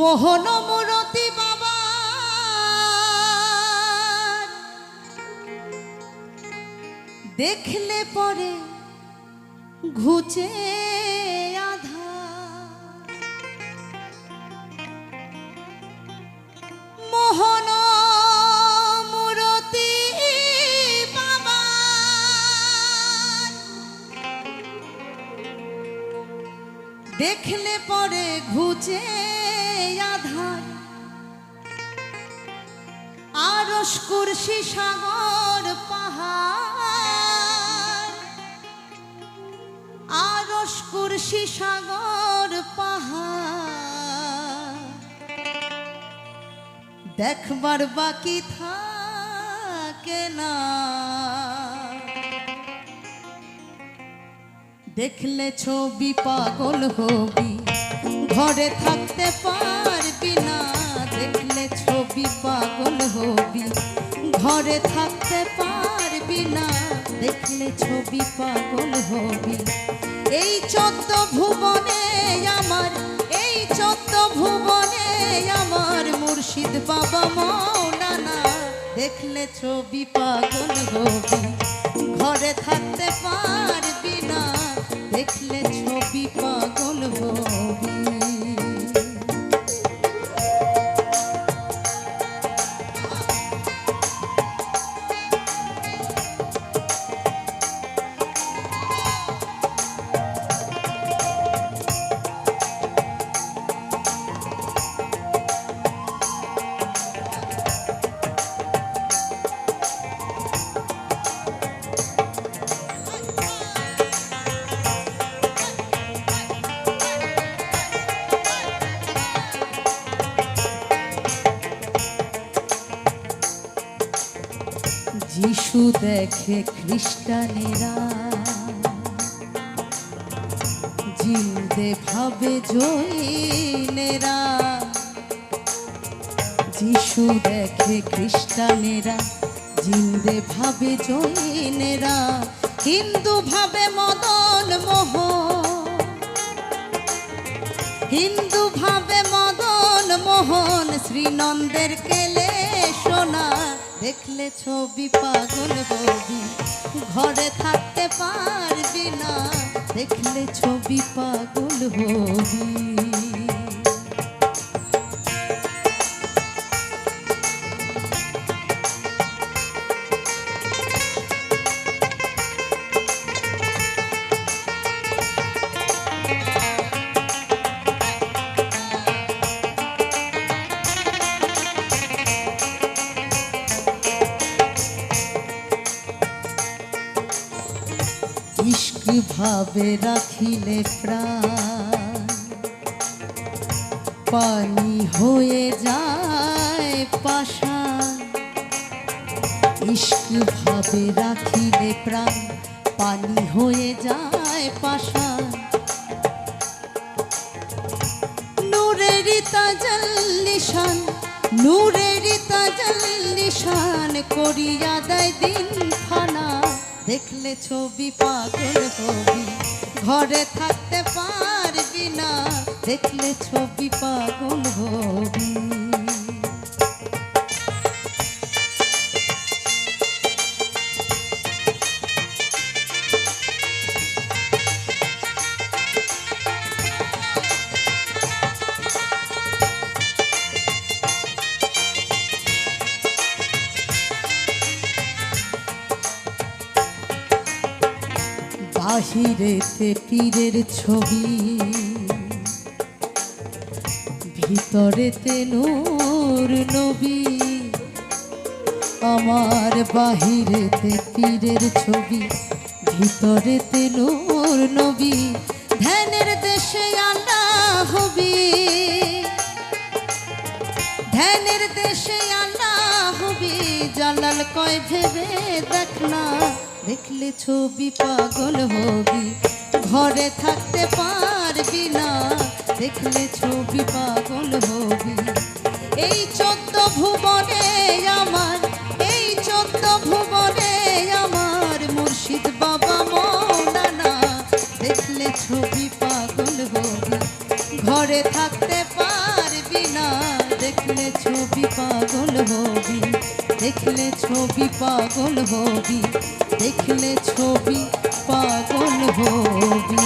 মোহন মুরতি বাবা। দেখলে পরে ঘুচে আধা। মোহন মুরতি দেখলে পরে ঘুচে আধার। আরস কুরসি সাগর পাহাড়। আরস কুরসি সাগর পাহাড়। দেখবার বাকি থাকে না। দেখলে ছবি পাগল হবি। ঘরে থাকতে পারবি না, দেখলে ছবি পাগল হবি। ঘরে থাকতে পারবি না, দেখলে ছবি পাগল হবি। এই চোদ্দ ভুবনে আমার, এই চোদ্দ ভুবনে আমার মুর্শিদ বাবা মৌলানা, দেখলে ছবি পাগল হবি। ঘরে থাকতে পারবি না, দেখলে ছবি পাগল হবি। যিশু দেখে খ্রিস্টানেরা। জিন্দে ভাবে জৈনেরা যিশু দেখে খ্রিস্টানেরা, জিন্দে ভাবে জৈনেরা হিন্দু ভাবে মদন মোহ। হিন্দু ভাবে মদন মোহন শ্রীনন্দের কেলে। দেখলে ছবি পাগল হবি ঘরে থাকতে পারবি না দেখলে ছবি পাগল হবি ইস্ক ভাবে রাখিলে প্রাণ। পানি হয়ে যায় পাষাণ ইস্ক ভাবে রাখিলে প্রাণ, পানি হয়ে যায় পাষাণ নূরেরই তাজাল নিশান নূরেরই তাজাল নিশান করিয়া দেয় দিন খানা দেখলে ছবি পাগল হবি ঘরে থাকতে পারবি না দেখলে ছবি পাগল হবি বাহিরেতে পীরের ছবি। ভিতরেতে নূর নবী। আমার বাহিরেতে পীরের ছবি। ভিতরেতে নূর নবী। ধ্যানের দেশে আল্লাহ হবি। ধ্যানের দেশে আল্লাহ হবি। জালাল কয় ভেবে দেখ না। দেখলে ছবি পাগল হবি। ঘরে থাকতে পারবি না, দেখলে ছবি পাগল হবি। এই চোদ্দ ভুবনে আমার, এই চোদ্দ ভুবনে আমার মুর্শিদ বাবা মৌলানা। দেখলে ছবি পাগল হবি। ঘরে থাকতে পারবি না, দেখলে ছবি পাগল হবি। দেখলে ছবি পাগল হবি দেখলে ছবি পাগল হবি